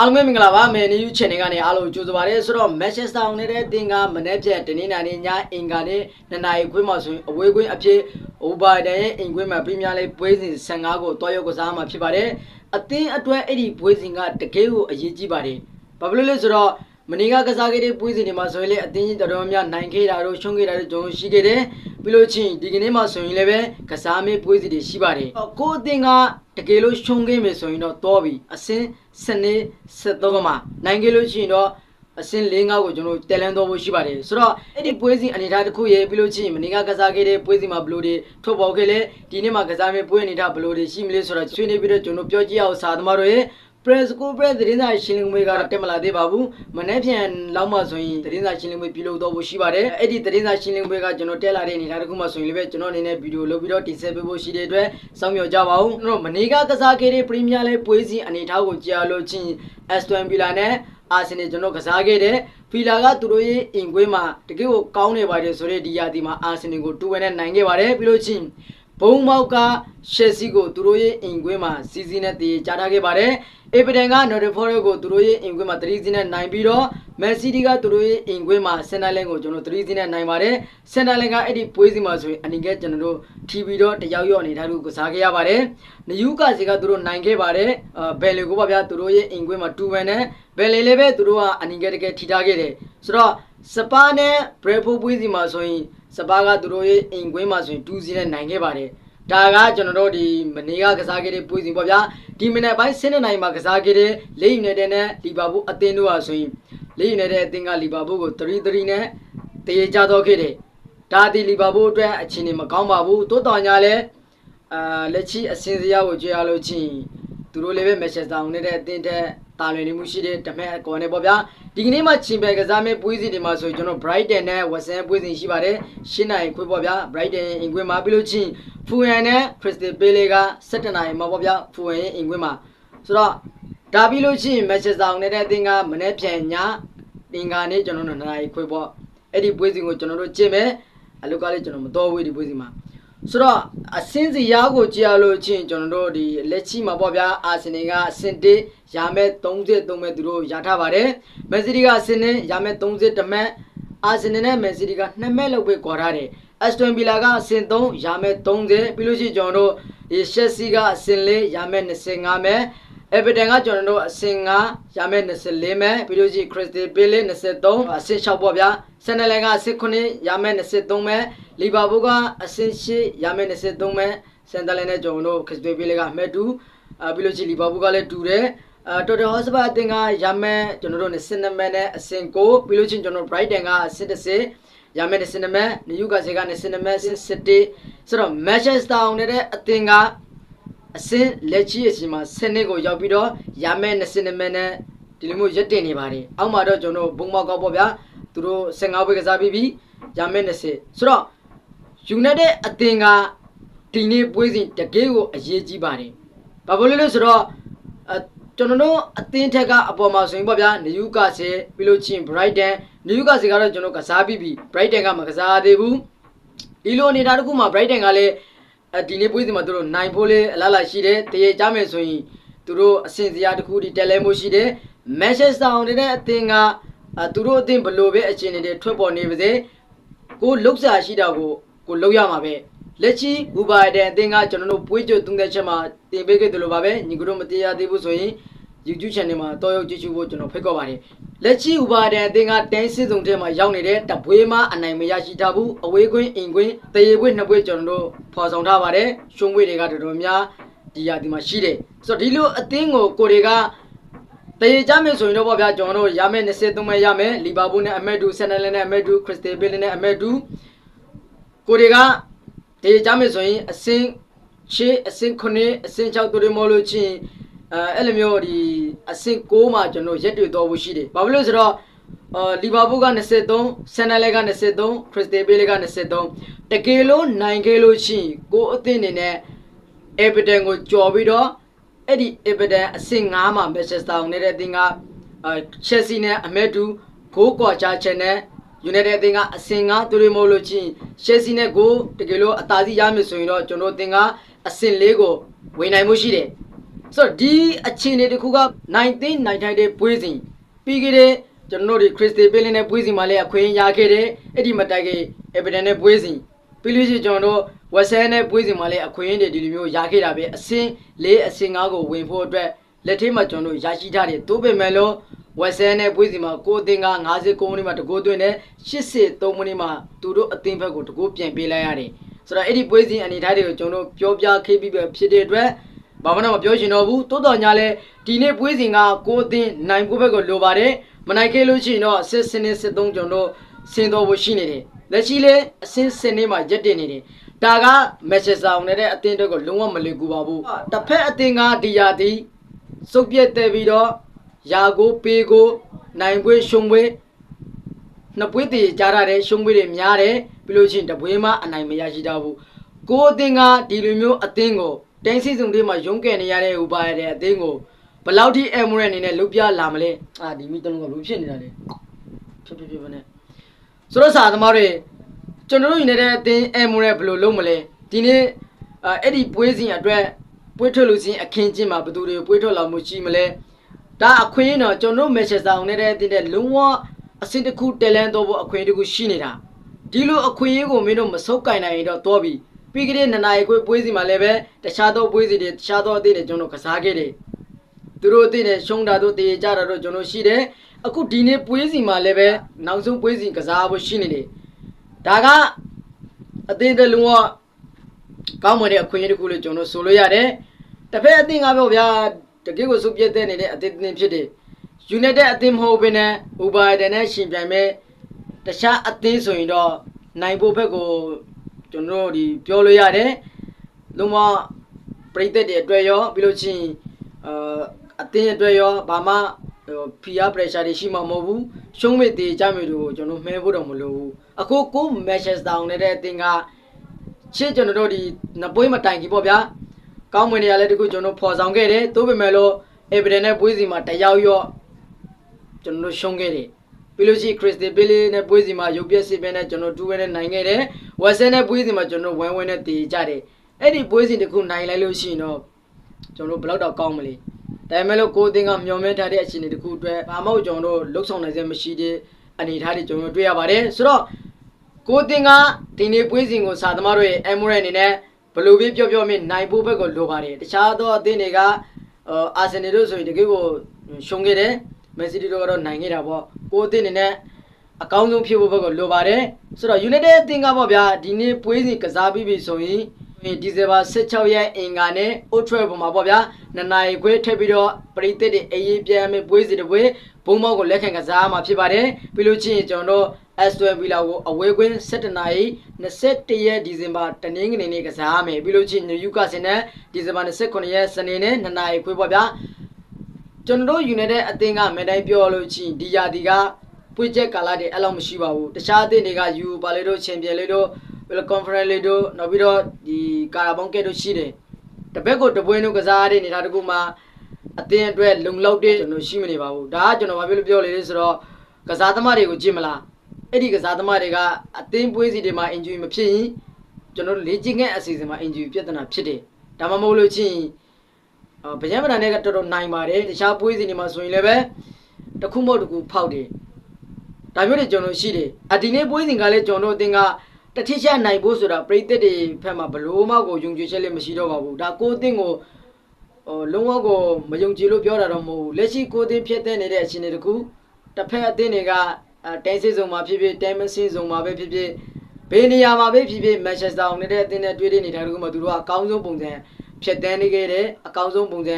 အားလုံးပဲမင်္ဂလာပါမယ်နေယူ channel ကနေအားလုံးကြိုဆိုပါရစေဆိုတော့ Manchester United အသင်းကမနေ့ပြန်တနင်္လာနေ့ညအင်္ဂါနေ့နှစ်နာရီခွဲမှဆိုရင်အဝေးကွင်းအဖြစ် Overden ရဲ့အင်ကွင်းမှာပြည်များလေးပွဲစဉ်15ကိုတွားရောက်ကစားမှာဖြစ်ပါတယ်အသင်းအတွက်အဲ့ဒီပွဲစဉ်ကတကယ်ကိုအရေးကြီးပါတယ်ဘာဖြစ်လို့လဲဆိုတော့ မနေ့ကကစားခဲ့တဲ့ပွဲစဉ်တွေမှာဆိုရင်လည်းအသင်းကြီးတော်တော်များများနိုင်ခဲ့တာတို့ရှုံးခဲ့တာတို့ကျွန်တော်ရှိခဲ့တယ်ပြီးလို့ချင်းဒီကနေ့မှဆိုရင်လည်းပဲကစားမေးပွဲစဉ်တွေရှိပါတယ်ကိုအသင်းကတကယ်လို့ရှုံးခဲ့မယ်ဆိုရင်တော့တော်ပြီအစင်းစနေ73မှာနိုင်ခဲ့လို့ရှိရင်တော့အစင်း၄၅ကိုကျွန်တော်တယ်လန်တော်ဖို့ရှိပါတယ်ဆိုတော့အဲ့ဒီပွဲစဉ်အနေအထားတစ်ခုရဲ့ပြီးလို့ချင်းမနေ့ကကစားခဲ့တဲ့ပွဲစဉ်မှာဘယ်လိုတွေထုတ်ပေါ်ခဲ့လဲဒီနေ့မှာကစားမေးပွဲအနေအထားဘယ်လိုတွေရှိမလဲဆိုတော့ဆွေးနွေးပြီးတော့ကျွန်တော်ပြောကြည့်အောင်စာသမားတို့ရဲ့ press school press သတင်းစာရှင်းလင်းပွဲကတော့တက်မလာသေးပါဘူးမနေ့ပြန်လောက်မှဆိုရင်သတင်းစာရှင်းလင်းပွဲပြုလုပ်တော့ဖို့ရှိပါတယ်အဲ့ဒီသတင်းစာရှင်းလင်းပွဲကကျွန်တော်တက်လာတဲ့အနေအထားတစ်ခုမှဆိုရင်လည်းပဲကျွန်တော်အနေနဲ့ဗီဒီယိုလုပ်ပြီးတော့တင်ဆက်ပေးဖို့ရှိတဲ့အတွက်စောင့်မျှော်ကြပါဦးကျွန်တော်မနေ့ကကစားခဲ့တဲ့ Premier League ပွဲစဉ်အနေအထားကိုကြားလို့ချင်း Aston Villa နဲ့အာဆင်နယ်ကျွန်တော်ကစားခဲ့တယ်ဖီလာကသူတို့ရဲ့အင်ကွင်းမှာတကယ်ကိုကောင်းနေပါတယ်ဆိုတဲ့ဒီရာဒီမှာအာဆင်နယ်ကို2-1နဲ့နိုင်ခဲ့ပါတယ်ပြီးလို့ချင်းဘုံမောက်ကရှယ်ဆီကိုသူတို့ရဲ့အင်ကွင်းမှာစီစီနဲ့တည်ကြားထားခဲ့ပါတယ် အေပဒန်ကနော်ဒဖော်ကိုသူတို့ရဲ့အင်ကွင်းမှာ3စီးနဲ့နိုင်ပြီးတော့မက်ဆီဒီကသူတို့ရဲ့အင်ကွင်းမှာစင်တာလန်ကိုကျွန်တော်3စီးနဲ့နိုင်ပါတယ်စင်တာလန်ကအဲ့ဒီပွဲစီမှာဆိုရင်အနီကဲကျွန်တော်တို့ TV တော့တယောက်ယောက်အနေထားလို့ကစားခဲ့ရပါတယ်နယူကာစီကသူတို့နိုင်ခဲ့ပါတယ်အာဘယ်လီကိုပါဗျာသူတို့ရဲ့အင်ကွင်းမှာ2ဝင်နဲ့ဘယ်လီလည်းပဲသူတို့ကအနီကဲတကယ်ထိထားခဲ့တယ်ဆိုတော့စပါနဲ့ဘရက်ဖိုပွဲစီမှာဆိုရင်စပါကသူတို့ရဲ့အင်ကွင်းမှာဆိုရင်2စီးနဲ့နိုင်ခဲ့ပါတယ် ဒါကကျွန်တော်တို့ဒီမနေ့ကကစားခဲ့တဲ့ပွဲစဉ်ပေါ့ဗျာဒီမနေ့ပိုင်း7နိုင်မှာကစားခဲ့တဲ့လိယူနိုက်တက်နဲ့လီဗာပူးအသင်းတို့ဟာဆိုရင်လိယူနိုက်တက်အသင်းကလီဗာပူးကို3-3နဲ့တရေကြတော့ခဲ့တယ်ဒါဒီလီဗာပူးအတွက်အခြေအနေမကောင်းပါဘူးတိုးတော်ညာလဲအာလက်ချီအစင်စရာကိုကြွေရလို့ချင်းသူတို့လည်းပဲမက်ချက်စတာယူနိုက်တက်အသင်းတက်တာလွင်နေမှုရှိတဲ့တမက်အကော်နဲ့ပေါ့ဗျာ ဒီကနေ့မှချင်ပဲကစားမဲ့ပွဲစဉ်တွေမှာဆိုကျွန်တော် Brighton နဲ့ West Ham ပွဲစဉ်ရှိပါတယ်ရှင်းနိုင်ခွေးပေါ့ဗျာ Brighton အင်ကွင်းမှာပြီးလို့ချင်းဖူဟန်နဲ့ Crystal Palace က17နိုင်မှာပေါ့ဗျာဖူဟန်ရဲ့အင်ကွင်းမှာဆိုတော့ဒါပြီးလို့ချင်း Manchester United အသင်းကမနေ့ပြန်ညတင်ကာနဲ့ကျွန်တော်တို့နှစ်နိုင်ခွေးပေါ့အဲ့ဒီပွဲစဉ်ကိုကျွန်တော်တို့ကျင့်မယ်အလုကလေးကျွန်တော်မတော်ဝေးဒီပွဲစဉ်မှာ ဆိုတော့အစင်းစီရားကိုကြည့်ရလို့ချင်းကျွန်တော်တို့ဒီလက်ချီမှာပေါ့ဗျာအာဆင်နယ်ကအစင်တေးရာမဲ့33မဲ့သူတို့ရထားပါတယ်မန်စီးတီးကအစင်နဲ့ရာမဲ့30မဲ့အာဆင်နယ်နဲ့မန်စီးတီးက2မဲ့လောက်ပဲကွာထားတယ်အက်စတွန်ဗီလာကအစင်3ရာမဲ့30ပြီးလို့ရှိရင်ကျွန်တော်တို့ဒီရှက်စီကအစင်4ရာမဲ့25မဲ့ အေဗာတန်ကကျွန်တော်တို့အစင်9ရမယ်24မဲပြီးလို့ရှိခရစ်စတီပီလီ23အစင်6ပေါ့ဗျာဆန်နယ်လန်ကအစင်9ရမယ်23မဲလီဗာပူးကအစင်8ရမယ်23မဲဆန်နယ်လန်နဲ့ကျွန်တော်တို့ခရစ်စတီပီလီကအမှတ်2အာပြီးလို့ရှိလီဗာပူးကလည်းတူတယ်အာတော်တော်ဟော့စပါအတင်ကရမယ်ကျွန်တော်တို့22မဲနဲ့အစင်9ပြီးလို့ချင်းကျွန်တော် Brighton ကအစင်10ရမယ်22မဲနယူကာစီက22မဲ17ဆိုတော့ Manchester United အတင်က အစင်းလက်ချီအချိန်မှာစနစ်ကိုရောက်ပြီးတော့ရမဲ20မိနစ်နဲ့ဒီလိုမျိုးရက်တင်နေပါတယ်အောက်မှာတော့ကျွန်တော်ဘုံမောက်ကောက်ပေါ့ဗျာသူတို့15ပွဲကစားပြီးပြီရမဲ20ဆိုတော့ United အသင်ကဒီနေ့ပွဲစဉ်တကယ်ကိုအရေးကြီးပါတယ်ဘာဖြစ်လို့လဲဆိုတော့အကျွန်တော်တို့အသင်းထက်ကအပေါ်မှာဆိုရင်ပေါ့ဗျာနယူကာဆယ်ပြီးလို့ချင်း Brighton နယူကာဆယ်ကတော့ကျွန်တော်ကစားပြီးပြီ Brighton ကမကစားသေးဘူးဒီလိုအနေအထားတစ်ခုမှာ Brighton ကလည်း အဲဒီနေ့ပွဲစဉ်မှာသူတို့နိုင်ဖို့လေအလားလာရှိတယ်တရေကြမယ်ဆိုရင်သူတို့အဆင်စရာတစ်ခုဒီတက်လဲမှုရှိတယ်မန်ချက်စတာယူနိုက်တက်အသင်းကအဲသူတို့အသင်းဘလို့ပဲအခြေအနေတွေထွက်ပေါ်နေပါစေကိုလှုပ်ရှားရှိတာကိုကိုလှုပ်ရမှာပဲလက်ချီဘူပါတဲ့အသင်းကကျွန်တော်တို့ပွေးကြသုံးတဲ့ချက်မှာတင်ပေးခဲ့တယ်လို့ပါပဲညီကတို့မတရားသေးဘူးဆိုရင် YouTube channel မှာတော်ရုပ်ကြည့်ရှုဖို့ကျွန်တော်ဖိတ်ခေါ်ပါတယ် လက်ချီဥပါဒံအသင်းကတိုင်းစစ်စုံထဲမှာရောက်နေတဲ့တပွေးမအနိုင်မရရှိထားဘူးအဝေးကွင်းအင်ကွင်းတရေကွင်းနှစ်ပွေးကျွန်တော်တို့ဖော်ဆောင်ထားပါတယ်ရှုံးပွေးတွေကတော်တော်များဒီရာဒီမှာရှိတယ်ဆိုတော့ဒီလိုအသင်းကိုကိုတွေကတရေကြမယ်ဆိုရင်တော့ပေါ့ဗျာကျွန်တော်တို့ရမယ်23မဲရမယ်လီဗာပူးနဲ့အမက်ဒူဆန်နယ်လန်နဲ့အမက်ဒူခရစ်စတယ်ဘီလနဲ့အမက်ဒူကိုတွေကတရေကြမယ်ဆိုရင်အစင်းရှေးအစင်း9အစင်း6တို့တွေမလို့ချင်း အဲအဲ့လိုမျိုးဒီအဆင့်6မှာကျွန်တော်ရက်တွေတော်ဖို့ရှိတယ်။ဘာဖြစ်လို့ဆိုတော့အာလီဗာပူးက23ဆန်နယ်လက်က23ခရစ်စတီဘီလက23တကယ်လို့နိုင်ခဲ့လို့ရှိရင်ကိုအသင်းအနေနဲ့အေဗာတန်ကိုကြော်ပြီးတော့အဲ့ဒီအေဗာတန်အဆင့်9မှာမန်ချက်စတာယူနိုက်တက်အသင်းကအာချက်စီနဲ့အမက်တူဂိုးကွာချချန်နဲ့ယူနိုက်တက်အသင်းကအဆင့်9သူတွေမဟုတ်လို့ချင်းချက်စီနဲ့ကိုတကယ်လို့အသာစီရမယ်ဆိုရင်တော့ကျွန်တော်အသင်းကအဆင့်4ကိုဝင်နိုင်မှုရှိတယ်။ ဆိုတော့ဒီအခြေအနေတစ်ခုကနိုင်သိမ်းနိုင်ထိုက်တဲ့ပွဲစဉ်ပြီးခဲ့တဲ့ကျွန်တော်တို့ခရစ်စတီပီလင်းနဲ့ပွဲစဉ်မှာလည်းအခွင့်အရေးရခဲ့တယ်အဲ့ဒီမတိုက်ကအေဗီဒန်နဲ့ပွဲစဉ်ပြီးလို့ရှိရင်ကျွန်တော်တို့ဝက်ဆန်နဲ့ပွဲစဉ်မှာလည်းအခွင့်အရေးတွေဒီလိုမျိုးရခဲ့တာပဲအစင်း၄အစင်း၅ကိုဝင်ဖို့အတွက်လက်ထဲမှာကျွန်တော်တို့ရရှိထားတယ်သို့ပေမဲ့လို့ဝက်ဆန်နဲ့ပွဲစဉ်မှာကိုအသင်းက59မိနစ်မှာတကိုးသွင်းတယ်83မိနစ်မှာသူတို့အသင်းဘက်ကိုတကိုးပြန်ပေးလိုက်ရတယ်ဆိုတော့အဲ့ဒီပွဲစဉ်အနေထားတွေကိုကျွန်တော်တို့ပြောပြခဲ့ပြီးပဲဖြစ်တဲ့အတွက် ဘာမှတော့မပြောရှင်တော့ဘူးတိုးတော်ညာလဲဒီနေ့ပွဲစဉ်ကကိုအသင်းနိုင်ဖို့ဘက်ကိုလိုပါတယ်မနိုင်ခဲ့လို့ရှိရင်တော့စစ်စနစ်စစ်သုံးကျွန်တော်ဆင်းတော်ဖို့ရှိနေတယ်လက်ရှိလဲအစင်းစနစ်မှာရက်တင်နေတယ်ဒါကမက်ဆေ့ဆောင်နေတဲ့အသင်းတွေကိုလုံးဝမလွယ်ကူပါဘူးတစ်ဖက်အသင်းကဒီယာဒီစုပ်ပြက်တဲ့ပြီးတော့ယာကိုပေးကိုနိုင်ပွဲရှုံပွဲနှစ်ပွဲတည်ကြားရတဲ့ရှုံးပွဲတွေများတယ်ပြီးလို့ရှိရင်တပွဲမှအနိုင်မရရှိတော့ဘူးကိုအသင်းကဒီလိုမျိုးအသင်းကို တိုင်းစီစုံတွေမှာရုံးကယ်နေရတဲ့ဥပါရတဲ့အသင်းကိုဘယ်လောက်ထိအမရအနေနဲ့လုတ်ပြလာမလဲအာဒီမီတလုံးကဘူးဖြစ်နေတာလေဖြစ်ဖြစ်ဖြစ်ပဲနဲ့ဆိုတော့စာသမားတွေကျွန်တော်တို့ယူနေတဲ့အသင်းအမရဘယ်လိုလုပ်မလဲဒီနေ့အာအဲ့ဒီပွဲစဉ်အတွက်ပွဲထွက်လို့ရှိရင်အခင်းချင်းမှာဘယ်သူတွေပွဲထွက်လာမှုရှိမလဲဒါအခွင့်အရေးတော့ကျွန်တော်တို့မက်ဆက်ဆောင်နေတဲ့အသင်းတဲ့လုံးဝအစင်တစ်ခုတယ်လန်တော့ဖို့အခွင့်အရေးတစ်ခုရှိနေတာဒီလိုအခွင့်အရေးကိုမင်းတို့မဆုပ်ကင်နိုင်ရင်တော့တော်ပြီ ပြီးကြတဲ့နနာရီခွေပွဲစီမှာလည်းပဲတခြားသောပွဲစီတွေတခြားသောအသင်းတွေကျွန်တော်ကစားခဲ့တယ်သူတို့အသင်းတွေရှုံးတာတို့တည်ကြတာတို့ကျွန်တော်ရှိတယ်အခုဒီနေ့ပွဲစီမှာလည်းပဲနောက်ဆုံးပွဲစီကစားဖို့ရှိနေတယ်ဒါကအသင်းတစ်လုံးကကောင်းမွန်တဲ့အခွင့်အရေးတစ်ခုလို့ကျွန်တော်ဆိုလို့ရတယ်တစ်ဖက်အသင်းကပြောဗျာတကယ်ကိုစုပြည့်တဲ့နေတဲ့အသင်းတစ်ဖြစ်တယ် United အသင်းမဟုတ်ဘဲနဲ့ Uber တဲ့နဲ့ရှင်ပြိုင်မဲ့တခြားအသင်းဆိုရင်တော့နိုင်ဖို့ဘက်ကို ကျွန်တော်တို့ဒီပြောလို့ရတယ်လုံးဝပြိသက်တွေအတွက်ရောပြီးလို့ချင်းအာအသင်းအတွက်ရောဘာမှဖီယာပရက်ရှာတွေရှိမှာမဟုတ်ဘူးရှုံးမေတေကြမေတို့ကျွန်တော်မှဲဖို့တော့မလိုဘူးအခုကိုမက်ချက်တောင်နေတဲ့အသင်းကချစ်ကျွန်တော်တို့ဒီနပွဲမတိုင်ကြီးပေါ့ဗျာကောင်းမွန်နေရလဲတခုကျွန်တော်ဖော်ဆောင်ခဲ့တယ်သို့ပေမဲ့လို့ evidence နဲ့ပွဲစီမှာတယောက်ရော့ကျွန်တော်တို့ရှုံးခဲ့တယ် ပြီးလို့ရှိရင်ခရစ်စတီပီလီနဲ့ပွဲစီမှာရုပ်ပြက်စစ်ပဲနဲ့ကျွန်တော်တူဝဲနဲ့နိုင်ခဲ့တယ်ဝက်ဆန်နဲ့ပွဲစီမှာကျွန်တော်ဝမ်းဝဲနဲ့တည်ကြတယ်အဲ့ဒီပွဲစီတစ်ခုနိုင်လိုက်လို့ရှိရင်တော့ကျွန်တော်ဘယ်တော့တော့ကောင်းမလဲဒါပေမဲ့လို့ကိုအသင်းကမျော်မှန်းထားတဲ့အခြေအနေတစ်ခုအတွက်ဘာမှမဟုတ်ကျွန်တော်တို့လှုပ်ဆောင်နိုင်စဲမရှိတဲ့အနေအထားတွေကျွန်တော်တွေ့ရပါတယ်ဆိုတော့ကိုအသင်းကဒီနေ့ပွဲစဉ်ကိုစာသမားတို့ရဲ့အမရအနေနဲ့ဘယ်လိုပဲပြောပြောမင်းနိုင်ဖို့ဘက်ကိုလိုပါတယ်တခြားသောအသင်းတွေကအာဆင်နယ်တို့ဆိုရင်တကယ်ကိုရှုံးခဲ့တယ် မက်ဆီတီတို့ကတော့နိုင်ခဲ့တာပေါ့ကိုအသင်းအနေနဲ့အကောင်းဆုံးဖြစ်ဖို့ဘက်ကလိုပါတယ်ဆိုတော့ United အသင်းကပေါ့ဗျာဒီနေ့ပွဲစဉ်ကစားပြီးပြီဆိုရင်ဒီဇင်ဘာ16ရက်အင်္ဂါနဲ့ Old Trafford မှာပေါ့ဗျာနှစ်နာရီခွဲထပ်ပြီးတော့ပရိသတ်တွေအေးအေးပြန်မယ်ပွဲစဉ်တစ်ပွဲဘုံမောက်ကိုလက်ခံကစားမှာဖြစ်ပါတယ်ပြီးလို့ချင်းကျွန်တော်တို့ Aston Villa ကိုအဝေးကွင်း17နာရီ21ရက်ဒီဇင်ဘာတနင်္ဂနွေနေ့ကစားမယ်ပြီးလို့ချင်း Newcastle နဲ့ဒီဇင်ဘာ29ရက်စနေနေ့2နာရီခွဲပေါ့ဗျာ ကျွန်တော်တို့ယူနေတဲ့အသင်းကမန်တိုင်းပြောလို့ချင်းဒီယာဒီကပွေချက်ကာလာတွေအဲ့လောက်မရှိပါဘူးတခြားအသင်းတွေကယူပါလေတို့ချန်ပီယံလေးတို့ဘယ်လိုကွန်ဖရင့်လေးတို့နောက်ပြီးတော့ဒီကာရာဘောင်ကက်တို့ရှိတယ်တပည့်ကိုတပွဲတို့ကစားတဲ့နေတာတကူမှာအသင်းအတွက်လုံလောက်တဲ့ကျွန်တော်ရှိမနေပါဘူးဒါကကျွန်တော်ဘာဖြစ်လို့ပြောလဲဆိုတော့ကစားသမားတွေကိုကြည့်မလားအဲ့ဒီကစားသမားတွေကအသင်းပွဲစီတွေမှာ injury မဖြစ်ရင်ကျွန်တော်တို့လေ့ကျင့်ခန်းအစီအစဉ်မှာ injury ပြဿနာဖြစ်တယ်ဒါမှမဟုတ်လို့ချင်း အော်ဗယံမနာနဲ့ကတော်တော်နိုင်ပါတယ်တခြားပွဲစဉ်တွေမှာဆိုရင်လည်းပဲတစ်ခုမဟုတ်တစ်ခုဖောက်တယ်ဒါမျိုးတွေကျွန်တော်ရှိတယ်အဒီနေ့ပွဲစဉ်ကလည်းကျွန်တော်အသင်ကတတိချနိုင်ဖို့ဆိုတာပြိသက်တွေဖက်မှာဘလို့မှကိုယုံကြည်ချက်လည်းမရှိတော့ပါဘူးဒါကိုအသင်ကိုဟိုလုံးဝကိုမယုံကြည်လို့ပြောတာတော့မဟုတ်ဘူးလက်ရှိကိုအသင်ဖြစ်တဲ့နေတဲ့အချိန်တွေတခုတစ်ဖက်အသင်တွေကတိုင်းစစ်ဆောင်မှာဖြစ်ဖြစ်တိုင်းမစင်းဆောင်မှာပဲဖြစ်ဖြစ်ဘယ်နေရာမှာပဲဖြစ်ဖြစ်မန်ချက်စတာအောင်နေတဲ့အသင်းနဲ့တွေ့တဲ့နေတာတခုမှသူတို့ကအကောင်းဆုံးပုံစံ ဖြတ်တန်းနေခဲ့တဲ့အကောင်းဆုံးပုံစံ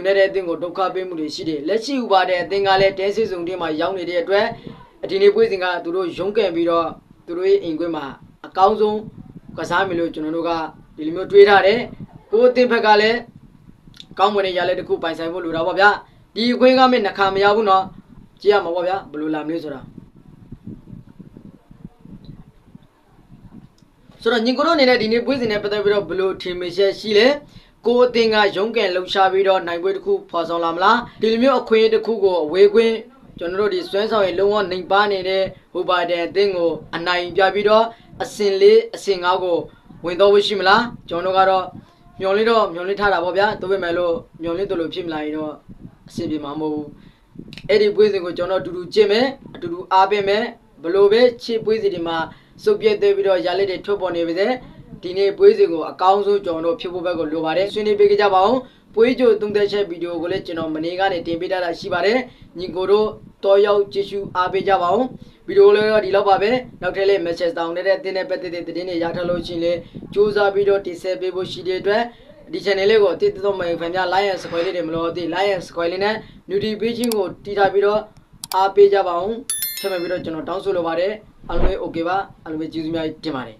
United အသင်းကိုဒုက္ခပေးမှုတွေရှိတယ်လက်ရှိဥပါတဲ့အသင်းကလည်းတဲစစ်စုံတင်းမှာရောက်နေတဲ့အတွက်ဒီနေ့ပွဲစဉ်ကသူတို့ရုံးကန်ပြီးတော့သူတို့ရဲ့အိမ်ခွင်းမှာအကောင်းဆုံးကစားမယ်လို့ကျွန်တော်တို့ကဒီလိုမျိုးတွေးထားတယ်ကိုအသင်းဘက်ကလည်းကောင်းမွန်တဲ့ရလက်တစ်ခုပိုင်ဆိုင်ဖို့လိုတာပေါ့ဗျာဒီအခွင့်ကမဲ့နှခါမရဘူးเนาะကြည့်ရမှာပေါ့ဗျာဘယ်လိုလာမလဲဆိုတာ ဆိုတော့ညီကိုတို့အနေနဲ့ဒီနေ့ပွဲစဉ်နဲ့ပတ်သက်ပြီးတော့ဘယ်လိုထင်မြင်ချက်ရှိလဲကိုအသင်ကရုံးကန်လှုပ်ရှားပြီးတော့နိုင်ပွဲတစ်ခုဖော်ဆောင်လာမလားဒီလိုမျိုးအခွင့်အရေးတစ်ခုကိုအဝေးကွင်းကျွန်တော်တို့ဒီစွမ်းဆောင်ရလုံးဝနိုင်ပါနေတဲ့ဟိုပါတဲ့အသင်းကိုအနိုင်ပြပြီးတော့အစင်လေးအစင်ငါးကိုဝင်တော့ဝရှိမလားကျွန်တော်တို့ကတော့မျော်လင့်တော့မျော်လင့်ထားတာပေါ့ဗျာဒါပေမဲ့လို့မျော်လင့်တယ်လို့ဖြစ်မလာရင်တော့အဆင်ပြေမှာမဟုတ်ဘူးအဲ့ဒီပွဲစဉ်ကိုကျွန်တော်တို့အတူတူကျင့်မယ်အတူတူအားပေးမယ်ဘလို့ပဲချစ်ပွဲစဉ်ဒီမှာ စုပ်ပြတ်သေးပြီးတော့ရလက်တွေထွက်ပေါ်နေပါစေဒီနေ့ပွဲစဉ်ကိုအကောင်းဆုံးကျွန်တော်တို့ဖြစ်ဖို့ဘက်ကိုလိုပါတယ်ဆွေးနွေးပေးကြပါအောင်ပွဲကြိုသုံးသက်ချက်ဗီဒီယိုကိုလည်းကျွန်တော်မနေ့ကနေတင်ပေးထားတာရှိပါတယ်ညီကိုတို့တော်ရောက်ကြည့်ရှုအားပေးကြပါအောင်ဗီဒီယိုလေးတော့ဒီလောက်ပါပဲနောက်ထပ်လေး message တောင်းနေတဲ့တင်းတဲ့ပတ်သက်တဲ့သတင်းတွေရထားလို့ရှိရင်လေစူးစမ်းပြီးတော့တင်ဆက်ပေးဖို့ရှိတဲ့အတွက်ဒီ channel လေးကိုတိတိတော့မှန်ဖန်ပြ like and subscribe လေးတွေမလို့သိ like and subscribe လေးနဲ့ notification ကိုတီးထားပြီးတော့အားပေးကြပါအောင်ဆက်မဲ့ပြီးတော့ကျွန်တော်တောင်းဆိုလိုပါတယ် အားလုံးပဲ okay ပါအားလုံးပဲကျေးဇူးများတင်ပါတယ်